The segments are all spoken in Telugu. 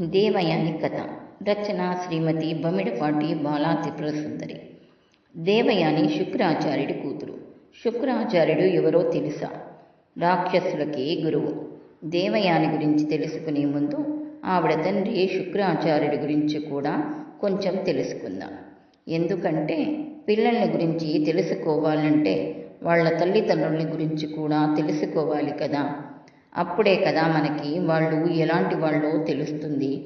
దేవయాని కథ రచన శ్రీమతి బమిడపాటి బాలా త్రిపురసుందరి దేవయాని శుక్రాచార్యుడి కూతురు. శుక్రాచార్యుడు ఎవరో తెలుసా? రాక్షసులకి గురువు. దేవయాని గురించి తెలుసుకునే ముందు ఆవిడ తండ్రి శుక్రాచార్యుడి గురించి కూడా కొంచెం తెలుసుకుందాం. ఎందుకంటే పిల్లల్ని గురించి తెలుసుకోవాలంటే వాళ్ళ తల్లిదండ్రుల గురించి కూడా తెలుసుకోవాలి కదా. అప్పుడే కదా మనకి వాళ్ళు ఎలాంటి వాళ్ళో తెలుస్తుంది.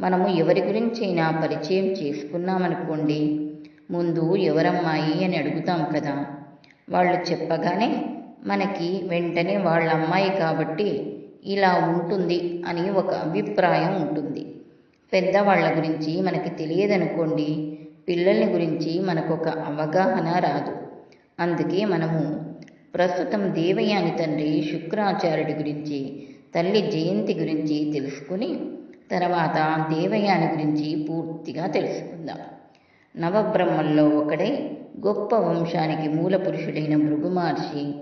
మనము ఎవరి గురించైనా పరిచయం చేసుకున్నామనుకోండి ముందు ఎవరమ్మాయి అని అడుగుతాం కదా. వాళ్ళు చెప్పగానే మనకి వెంటనే వాళ్ళ అమ్మాయి కాబట్టి ఇలా ఉంటుంది అని ఒక అభిప్రాయం ఉంటుంది. పెద్దవాళ్ళ గురించి మనకి తెలియదనుకోండి పిల్లల్ని గురించి మనకొక అవగాహన రాదు. అందుకే మనము ప్రస్తుతం దేవయాని తండ్రి శుక్రాచార్యుడి గురించి తల్లి జయంతి గురించి తెలుసుకుని తర్వాత దేవయాని గురించి పూర్తిగా తెలుసుకుందాం. నవబ్రహ్మల్లో ఒకడై గొప్ప వంశానికి మూల పురుషుడైన భృగుమహర్షి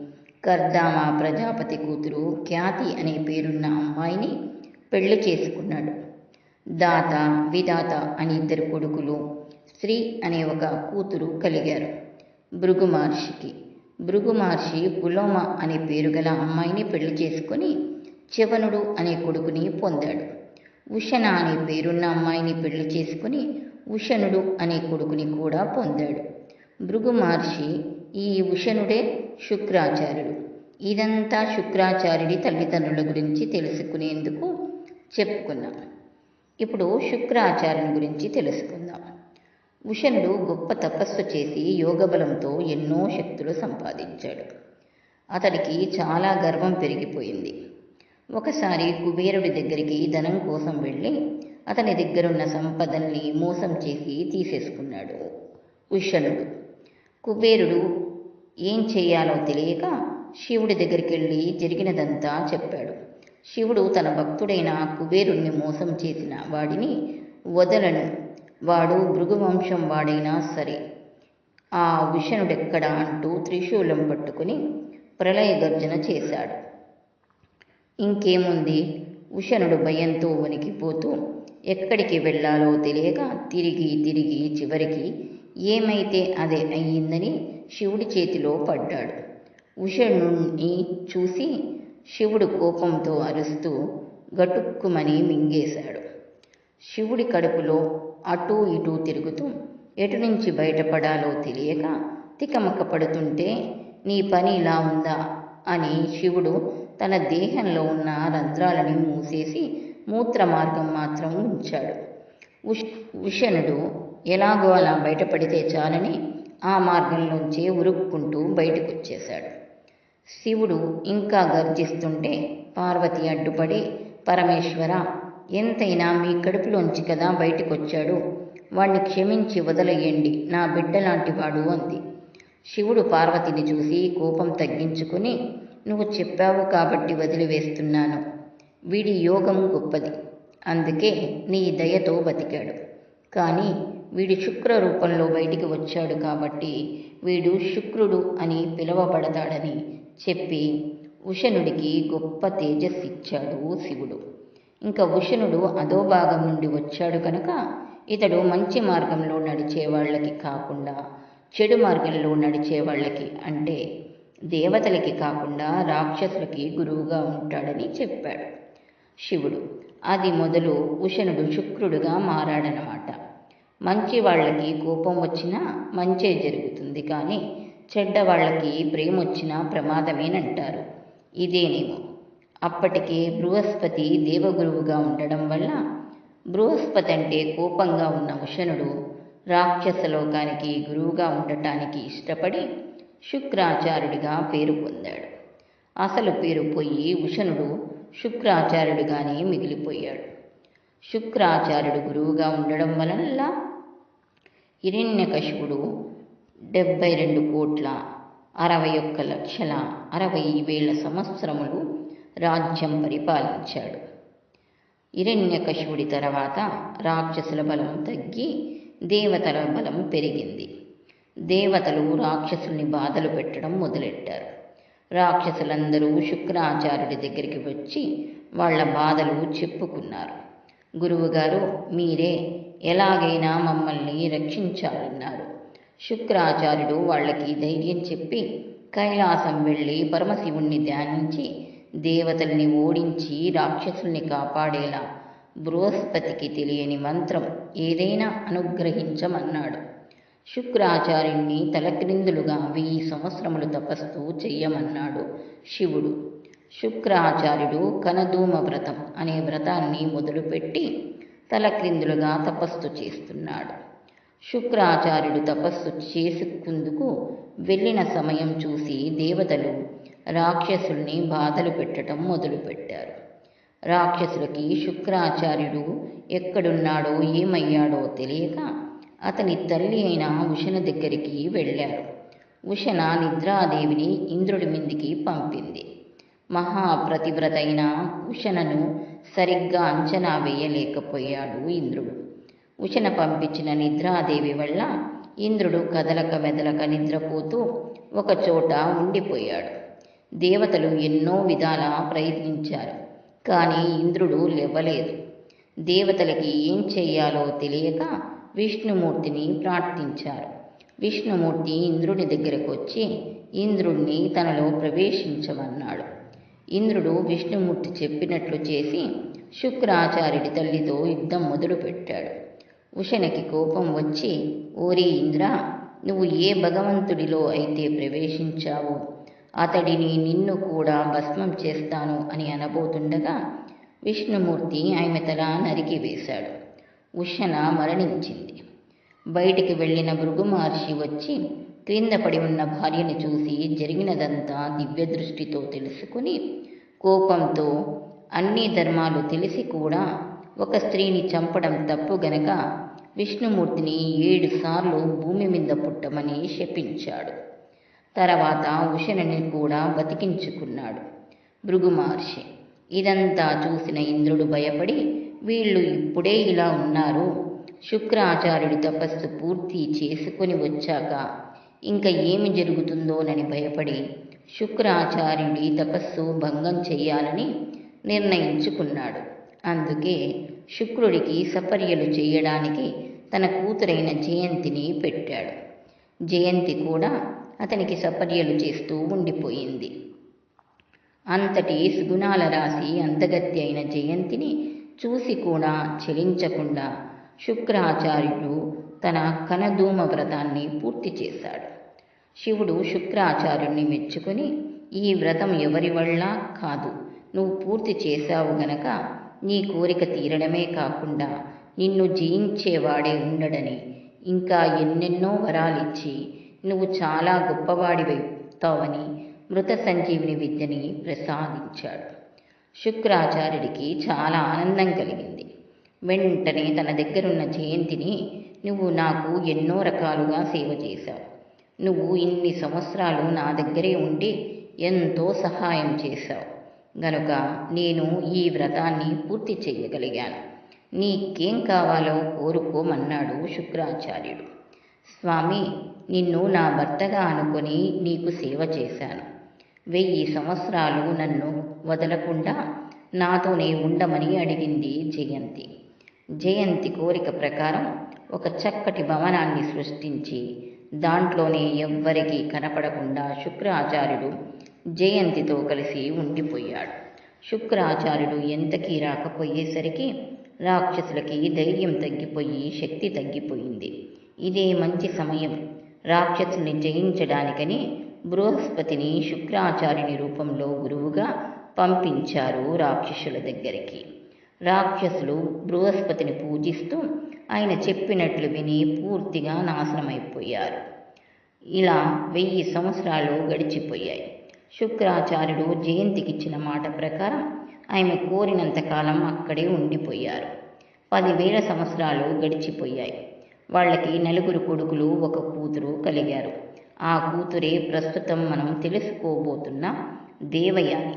కర్దామ ప్రజాపతి కూతురు ఖ్యాతి అనే పేరున్న అమ్మాయిని పెళ్ళి చేసుకున్నాడు. దాత విదాత అని ఇద్దరు కొడుకులు శ్రీ అనే ఒక కూతురు కలిగారు భృగు మహర్షికి భృగు మహర్షి పులోమ అనే పేరు గల అమ్మాయిని పెళ్ళి చేసుకొని చివనుడు అనే కొడుకుని పొందాడు. ఉషణ అనే పేరున్న అమ్మాయిని పెళ్ళి చేసుకుని ఉషణుడు అనే కొడుకుని కూడా పొందాడు. భృగు మహర్షి ఈ ఉషణుడే శుక్రాచార్యుడు. ఇదంతా శుక్రాచార్యుడి తల్లిదండ్రుల గురించి తెలుసుకునేందుకు చెప్పుకున్నాం. ఇప్పుడు శుక్రాచార్యుని గురించి తెలుసుకుందాం. ఉషణుడు గొప్ప తపస్సు చేసి యోగబలంతో ఎన్నో శక్తులు సంపాదించాడు. అతడికి చాలా గర్వం పెరిగిపోయింది. ఒకసారి కుబేరుడి దగ్గరికి ధనం కోసం వెళ్ళి అతని దగ్గరున్న సంపదల్ని మోసం చేసి తీసేసుకున్నాడు ఉషణుడు కుబేరుడు ఏం చేయాలో తెలియక శివుడి దగ్గరికి వెళ్ళి జరిగినదంతా చెప్పాడు. శివుడు తన భక్తుడైన కుబేరుణ్ణి మోసం చేసిన వాడిని వదలను. వాడు భృగువంశం వాడైనా సరే. ఆ విషణుడెక్కడా అంటూ త్రిశూలం పట్టుకుని ప్రళయ గర్జన చేశాడు. ఇంకేముంది? ఉషణుడు భయంతో వణికిపోతూ ఎక్కడికి వెళ్ళాలో తెలియక తిరిగి తిరిగి చివరికి ఏమైతే అదే అయ్యిందని శివుడి చేతిలో పడ్డాడు. ఉషణుణ్ణి చూసి శివుడు కోపంతో అరుస్తూ గటుక్కుమని మింగేశాడు. శివుడి కడుపులో అటూ ఇటూ తిరుగుతూ ఎటు నుంచి బయటపడాలో తెలియక తికమక పడుతుంటే నీ పని ఇలా ఉందా? అని శివుడు తన దేహంలో ఉన్న రంధ్రాలని మూసేసి మూత్ర మార్గం మాత్రం ఉంచాడు. ఉష్ ఉషణుడు ఎలాగో అలా బయటపడితే చాలని ఆ మార్గంలోంచే ఉరుక్కుంటూ బయటకొచ్చేశాడు. శివుడు ఇంకా గర్జిస్తుంటే పార్వతి అడ్డుపడి పరమేశ్వర ఎంతైనా మీ కడుపులోంచి కదా బయటకు వచ్చాడు వాణ్ణి క్షమించి వదలయ్యండి నా బిడ్డ లాంటివాడు అంది. శివుడు పార్వతిని చూసి కోపం తగ్గించుకుని నువ్వు చెప్పావు కాబట్టి వదిలివేస్తున్నాను. వీడి యోగం గొప్పది. అందుకే నీ దయతో బతికాడు. కానీ వీడు శుక్ర రూపంలో బయటికి వచ్చాడు కాబట్టి వీడు శుక్రుడు అని పిలువబడతాడని చెప్పి ఉషనుడికి గొప్ప తేజస్సిచ్చాడు శివుడు. ఇంకా ఉషనుడు అదో భాగం నుండి వచ్చాడు కనుక ఇతడు మంచి మార్గంలో నడిచే వాళ్ళకి కాకుండా చెడు మార్గంలో నడిచే వాళ్ళకి అంటే దేవతలకి కాకుండా రాక్షసులకి గురువుగా ఉంటాడని చెప్పాడు. శివుడు అది మొదలు ఉషణుడు శుక్రుడుగా మారాడనమాట మంచి వాళ్ళకి కోపం వచ్చినా మంచే జరుగుతుంది కానీ చెడ్డ వాళ్ళకి ప్రేమ వచ్చినా ప్రమాదమేనంటారు. ఇదేనేమో అప్పటికే బృహస్పతి దేవగురువుగా ఉండడం వల్ల బృహస్పతి అంటే కోపంగా ఉన్న ఉషనుడు రాక్షస లోకానికి గురువుగా ఉండటానికి ఇష్టపడి శుక్రాచార్యుడిగా పేరు పొందాడు. అసలు పేరు పోయి ఉషనుడు శుక్రాచార్యుడిగానే మిగిలిపోయాడు. శుక్రాచార్యుడు గురువుగా ఉండడం వలన హిరణ్యకశిపుడు డెబ్బై రెండు కోట్ల అరవై ఒక్క లక్షల అరవై వేల సంవత్సరములు రాజ్యం పరిపాలించాడు. హిరణ్యకశివుడి తర్వాత రాక్షసుల బలం తగ్గి దేవతల బలం పెరిగింది. దేవతలు రాక్షసుల్ని బాధలు పెట్టడం మొదలెట్టారు. రాక్షసులందరూ శుక్రాచార్యుడి దగ్గరికి వచ్చి వాళ్ళ బాధలు చెప్పుకున్నారు. గురువుగారు మీరే ఎలాగైనా మమ్మల్ని రక్షించాలన్నారు. శుక్రాచార్యుడు వాళ్ళకి ధైర్యం చెప్పి కైలాసం వెళ్ళి పరమశివుణ్ణి ధ్యానించి దేవతల్ని ఓడించి రాక్షసుల్ని కాపాడేలా బృహస్పతికి తెలియని మంత్రం ఏదైనా అనుగ్రహించమన్నాడు. శుక్రాచార్యుణ్ణి తలక్రిందులుగా వెయ్యి సంవత్సరములు తపస్సు చెయ్యమన్నాడు శివుడు. శుక్రాచార్యుడు కనధూమ వ్రతం అనే వ్రతాన్ని మొదలుపెట్టి తలక్రిందులుగా తపస్సు చేస్తున్నాడు. శుక్రాచార్యుడు తపస్సు చేసుకుందుకు వెళ్ళిన సమయం చూసి దేవతలు రాక్షసుల్ని బాధలు పెట్టడం మొదలుపెట్టారు. రాక్షసులకి శుక్రాచార్యుడు ఎక్కడున్నాడో ఏమయ్యాడో తెలియక అతని తల్లి అయిన ఉషన దగ్గరికి వెళ్ళారు. ఉషన నిద్రాదేవిని ఇంద్రుడి మీదికి పంపింది. మహాప్రతివ్రతైన ఉషణను సరిగ్గా అంచనా వేయలేకపోయాడు ఇంద్రుడు. ఉషణ పంపించిన నిద్రాదేవి వల్ల ఇంద్రుడు కదలక మెదలక నిద్రపోతూ ఒకచోట ఉండిపోయాడు. దేవతలు ఎన్నో విధాల ప్రయత్నించారు కానీ ఇంద్రుడు లేవలేదు. దేవతలకి ఏం చేయాలో తెలియక విష్ణుమూర్తిని ప్రార్థించారు. విష్ణుమూర్తి ఇంద్రుని దగ్గరకు వచ్చి ఇంద్రుణ్ణి తనలో ప్రవేశించమన్నాడు. ఇంద్రుడు విష్ణుమూర్తి చెప్పినట్లు చేసి శుక్రాచార్యుడి తల్లితో యుద్ధం మొదలుపెట్టాడు. ఉషణకి కోపం వచ్చి ఓరి ఇంద్ర నువ్వు ఏ భగవంతుడిలో అయితే ప్రవేశించావో? అతడిని నిన్ను కూడా భస్మం చేస్తాను అని అనబోతుండగా విష్ణుమూర్తి ఆమె తల నరికి వేశాడు. ఉషన మరణించింది. బయటికి వెళ్ళిన భృగు మహర్షి వచ్చి క్రింద పడి ఉన్న భార్యను చూసి జరిగినదంతా దివ్య దృష్టితో తెలుసుకుని కోపంతో అన్ని ధర్మాలు తెలిసి కూడా ఒక స్త్రీని చంపడం తప్పు గనక విష్ణుమూర్తిని ఏడుసార్లు భూమి మీద పుట్టమని శపించాడు. తర్వాత ఉషణని కూడా బతికించుకున్నాడు. భృగు మహర్షి ఇదంతా చూసిన ఇంద్రుడు భయపడి వీళ్ళు ఇప్పుడే ఇలా ఉన్నారు. శుక్రాచార్యుడి తపస్సు పూర్తి చేసుకొని వచ్చాక ఇంకా ఏమి జరుగుతుందోనని భయపడి శుక్రాచార్యుడి తపస్సు భంగం చేయాలని నిర్ణయించుకున్నాడు. అందుకే శుక్రుడికి సపర్యలు చేయడానికి తన కూతురైన జయంతిని పెట్టాడు. జయంతి కూడా అతనికి సపర్యలు చేస్తూ ఉండిపోయింది. అంతటి సుగుణాల రాశి అంతగత్తి అయిన జయంతిని చూసి కూడా చెలించకుండా శుక్రాచార్యుడు తన కనధూమ వ్రతాన్ని పూర్తి చేశాడు. శివుడు శుక్రాచార్యుణ్ణి మెచ్చుకొని ఈ వ్రతం ఎవరి వల్ల కాదు? నువ్వు పూర్తి చేశావు గనక నీ కోరిక తీరడమే కాకుండా నిన్ను జయించేవాడే ఉండడని ఇంకా ఎన్నెన్నో వరాలిచ్చి నువ్వు చాలా గొప్పవాడివైతావని మృత సంజీవిని విద్యని ప్రసాదించాడు. శుక్రాచార్యుడికి చాలా ఆనందం కలిగింది. వెంటనే తన దగ్గరున్న జయంతిని నువ్వు నాకు ఎన్నో రకాలుగా సేవ చేశావు. నువ్వు ఇన్ని సంవత్సరాలు నా దగ్గరే ఉండి ఎంతో సహాయం చేశావు. గనుక నేను ఈ వ్రతాన్ని పూర్తి చేయగలిగాను. నీకేం కావాలో కోరుకోమన్నాడు శుక్రాచార్యుడు. స్వామి నిన్ను నా భర్తగా అనుకొని నీకు సేవ చేశాను. వెయ్యి సంవత్సరాలు నన్ను వదలకుండా నాతోనే ఉండమని అడిగింది జయంతి. జయంతి కోరిక ప్రకారం ఒక చక్కటి భవనాన్ని సృష్టించి దాంట్లోనే ఎవ్వరికీ కనపడకుండా శుక్రాచార్యుడు జయంతితో కలిసి ఉండిపోయాడు. శుక్రాచార్యుడు ఎంతకీ రాకపోయేసరికి రాక్షసులకి ధైర్యం తగ్గిపోయి శక్తి తగ్గిపోయింది. ఇదే మంచి సమయం. రాక్షసుని జయించడానికని బృహస్పతిని శుక్రాచార్యుని రూపంలో గురువుగా పంపించారు రాక్షసుల దగ్గరికి. రాక్షసులు బృహస్పతిని పూజిస్తూ ఆయన చెప్పినట్లు విని పూర్తిగా నాశనమైపోయారు. ఇలా వెయ్యి సంవత్సరాలు గడిచిపోయాయి. శుక్రాచార్యుడు జయంతికిచ్చిన మాట ప్రకారం ఆమె కోరినంతకాలం అక్కడే ఉండిపోయారు. పదివేల సంవత్సరాలు గడిచిపోయాయి. వాళ్ళకి నలుగురు కొడుకులు ఒక కూతురు కలిగారు. ఆ కూతురే ప్రస్తుతం మనం తెలుసుకోబోతున్న దేవయాని.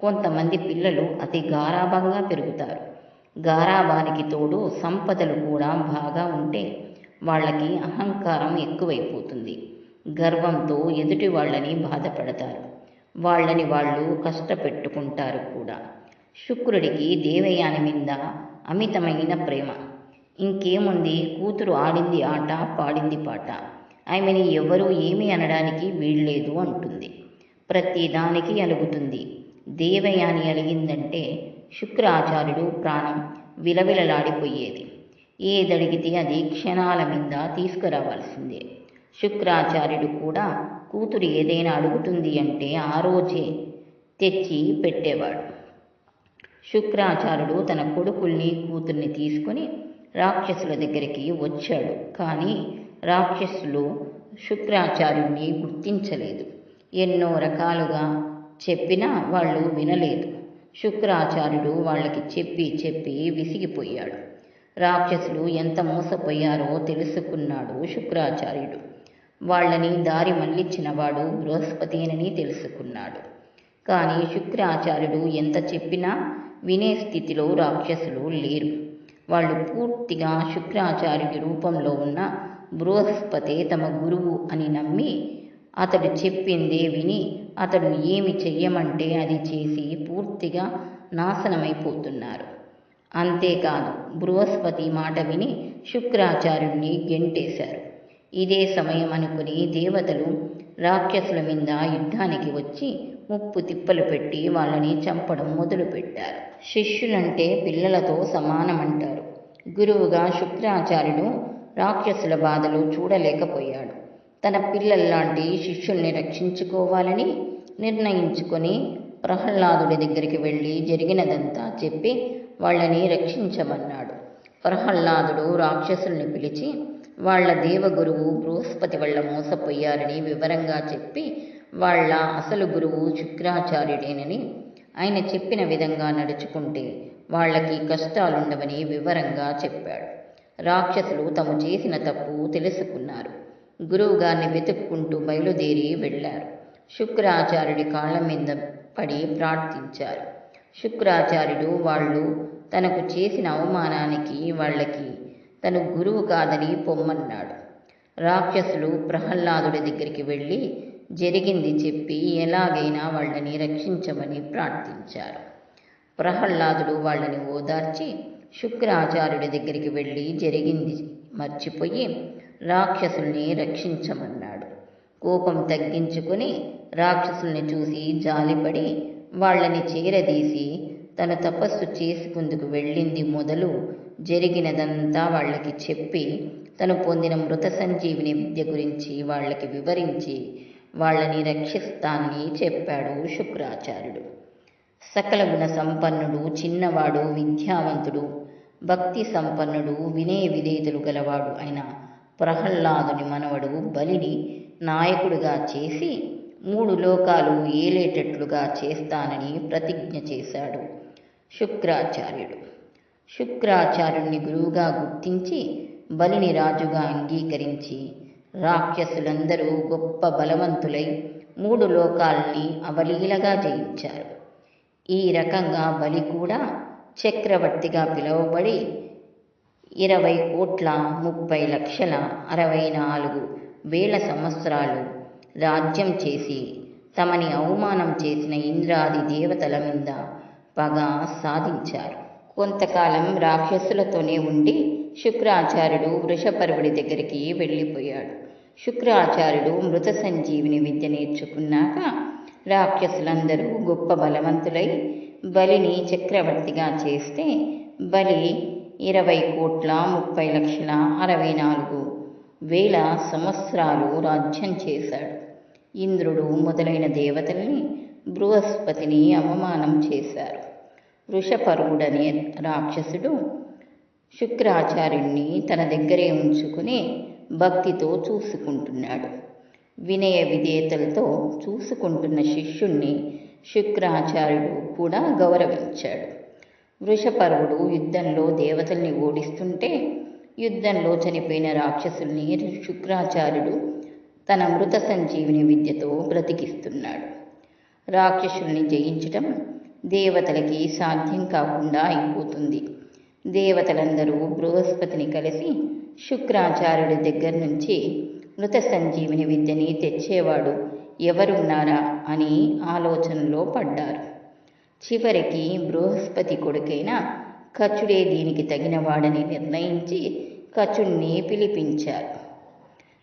కొంతమంది పిల్లలు అతి గారాభంగా పెరుగుతారు. గారాబానికి తోడు సంపదలు కూడా బాగా ఉంటే వాళ్ళకి అహంకారం ఎక్కువైపోతుంది. గర్వంతో ఎదుటి వాళ్ళని బాధపడతారు. వాళ్ళని వాళ్ళు కష్టపెట్టుకుంటారు కూడా. శుక్రుడికి దేవయాని మీద అమితమైన ప్రేమ. ఇంకేముంది? కూతురు ఆడింది ఆట పాడింది పాట. ఆమెని ఎవరూ ఏమీ అనడానికి వీల్లేదు అంటుంది. ప్రతి దానికి అలుగుతుంది. దేవయాని అలిగిందంటే శుక్రాచార్యుడు ప్రాణం విలవిలలాడిపోయేది. ఏదడిగితే అది క్షణాల మీద తీసుకురావాల్సిందే. శుక్రాచార్యుడు కూడా కూతురు ఏదైనా అడుగుతుంది అంటే ఆ రోజే తెచ్చి పెట్టేవాడు. శుక్రాచార్యుడు తన కొడుకుల్ని కూతుర్ని తీసుకొని రాక్షసుల దగ్గరికి వచ్చాడు. కానీ రాక్షసులు శుక్రాచార్యుడిని గుర్తించలేదు. ఎన్నో రకాలుగా చెప్పినా వాళ్ళు వినలేదు. శుక్రాచార్యుడు వాళ్ళకి చెప్పి చెప్పి విసిగిపోయాడు. రాక్షసులు ఎంత మోసపోయారో తెలుసుకున్నాడు శుక్రాచార్యుడు. వాళ్ళని దారి మళ్ళించినవాడు బృహస్పతినని తెలుసుకున్నాడు. కానీ శుక్రాచార్యుడు ఎంత చెప్పినా వినే స్థితిలో రాక్షసులు లేరు. వాళ్ళు పూర్తిగా శుక్రాచార్యుడి రూపంలో ఉన్న బృహస్పతే తమ గురువు అని నమ్మి అతడు చెప్పిందే విని అతడు ఏమి చెయ్యమంటే అది చేసి పూర్తిగా నాశనమైపోతున్నారు. అంతేకాదు బృహస్పతి మాట విని శుక్రాచార్యుడిని గెంటేశారు. ఇదే సమయం అనుకుని దేవతలు రాక్షసుల మీద యుద్ధానికి వచ్చి ముప్పు తిప్పలు పెట్టి వాళ్ళని చంపడం మొదలుపెట్టారు. శిష్యులంటే పిల్లలతో సమానమంటారు. గురువుగా శుక్రాచార్యుడు రాక్షసుల బాధలు చూడలేకపోయాడు. తన పిల్లల్లాంటి శిష్యుల్ని రక్షించుకోవాలని నిర్ణయించుకొని ప్రహ్లాదుడి దగ్గరికి వెళ్ళి జరిగినదంతా చెప్పి వాళ్ళని రక్షించమన్నాడు. ప్రహ్లాదుడు రాక్షసుల్ని పిలిచి వాళ్ళ దేవగురువు బృహస్పతి వల్ల మోసపోయారని వివరంగా చెప్పి వాళ్ళ అసలు గురువు శుక్రాచార్యుడేనని ఆయన చెప్పిన విధంగా నడుచుకుంటే వాళ్ళకి కష్టాలుండవని వివరంగా చెప్పాడు. రాక్షసులు తాము చేసిన తప్పు తెలుసుకున్నారు. గురువుగారిని వెతుక్కుంటూ బయలుదేరి వెళ్ళారు. శుక్రాచార్యుడి కాళ్ళ మీద పడి ప్రార్థించారు. శుక్రాచార్యుడు వాళ్ళు తనకు చేసిన అవమానానికి వాళ్ళకి తను గురువు కాదని పొమ్మన్నాడు. రాక్షసులు ప్రహ్లాదుడి దగ్గరికి వెళ్ళి జరిగింది చెప్పి ఎలాగైనా వాళ్ళని రక్షించమని ప్రార్థించారు. ప్రహ్లాదుడు వాళ్ళని ఓదార్చి శుక్రాచార్యుడి దగ్గరికి వెళ్ళి జరిగింది మర్చిపోయి రాక్షసుల్ని రక్షించమన్నాడు. కోపం తగ్గించుకొని రాక్షసుల్ని చూసి జాలిపడి వాళ్ళని చేరదీసి తను తపస్సు చేసుకుందుకు వెళ్ళింది మొదలు జరిగినదంతా వాళ్ళకి చెప్పి తను పొందిన మృత సంజీవిని విద్య గురించి వాళ్ళకి వివరించి వాళ్ళని రక్షిస్తానని చెప్పాడు శుక్రాచార్యుడు. సకల గుణ సంపన్నుడు చిన్నవాడు విద్యావంతుడు భక్తి సంపన్నుడు వినయ విధేయతలు గలవాడు అయిన ప్రహ్లాదుని మనవడు బలిని నాయకుడిగా చేసి మూడు లోకాలు ఏలేటట్లుగా చేస్తానని ప్రతిజ్ఞ చేశాడు శుక్రాచార్యుడు. శుక్రాచార్యుణ్ణి గురువుగా గుర్తించి బలిని రాజుగా అంగీకరించి రాక్షసులందరూ గొప్ప బలవంతులై మూడు లోకాల్ని అవలీలగా జయించారు. ఈ రకంగా బలి కూడా చక్రవర్తిగా పిలువబడి ఇరవై కోట్ల ముప్పై లక్షల అరవై నాలుగు వేల సంవత్సరాలు రాజ్యం చేసి తమని అవమానం చేసిన ఇంద్రాది దేవతల మీద పగ సాధించారు. కొంతకాలం రాక్షసులతోనే ఉండి శుక్రాచార్యుడు వృషపర్వుడి దగ్గరికి వెళ్ళిపోయాడు. శుక్రాచార్యుడు మృత సంజీవిని విద్య నేర్చుకున్నాక రాక్షసులందరూ గొప్ప బలవంతులై బలిని చక్రవర్తిగా చేస్తే బలి ఇరవై కోట్ల ముప్పై లక్షల అరవై నాలుగు వేల సంవత్సరాలు రాజ్యం చేశాడు. ఇంద్రుడు మొదలైన దేవతల్ని బృహస్పతిని అవమానం చేశారు. వృషపరుడనే రాక్షసుడు శుక్రాచార్యుణ్ణి తన దగ్గరే ఉంచుకుని భక్తితో చూసుకుంటున్నాడు. వినయ విధేయతలతో చూసుకుంటున్న శిష్యుణ్ణి శుక్రాచార్యుడు కూడా గౌరవించాడు. వృషపర్వుడు యుద్ధంలో దేవతల్ని ఓడిస్తుంటే యుద్ధంలో చనిపోయిన రాక్షసుల్ని శుక్రాచార్యుడు తన మృత సంజీవిని విద్యతో బ్రతికిస్తున్నాడు. రాక్షసుల్ని జయించటం దేవతలకి సాధ్యం కాకుండా అయిపోతుంది. దేవతలందరూ బృహస్పతిని కలిసి శుక్రాచార్యుడి దగ్గర నుంచి మృత సంజీవిని విద్యని తెచ్చేవాడు ఎవరున్నారా అని ఆలోచనలో పడ్డారు. చివరికి బృహస్పతి కొడుకైన కచుడే దీనికి తగినవాడని నిర్ణయించి కచుడిని పిలిపించారు.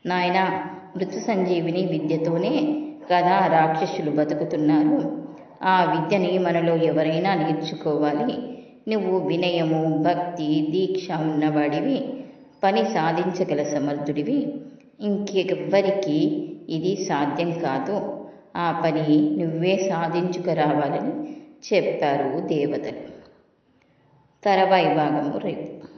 నాయన మృత సంజీవిని విద్యతోనే కదా రాక్షసులు బతుకుతున్నారు. ఆ విద్యని మనలో ఎవరైనా నేర్చుకోవాలి. నువ్వు వినయము భక్తి దీక్ష ఉన్నవాడివి. పని సాధించగల సమర్థుడివి. ఇంకెవ్వరికి ఇది సాధ్యం కాదు. ఆ పని నువ్వే సాధించుకురావాలని చెప్పారు దేవతలు. తర్వాయి భాగము రేపు.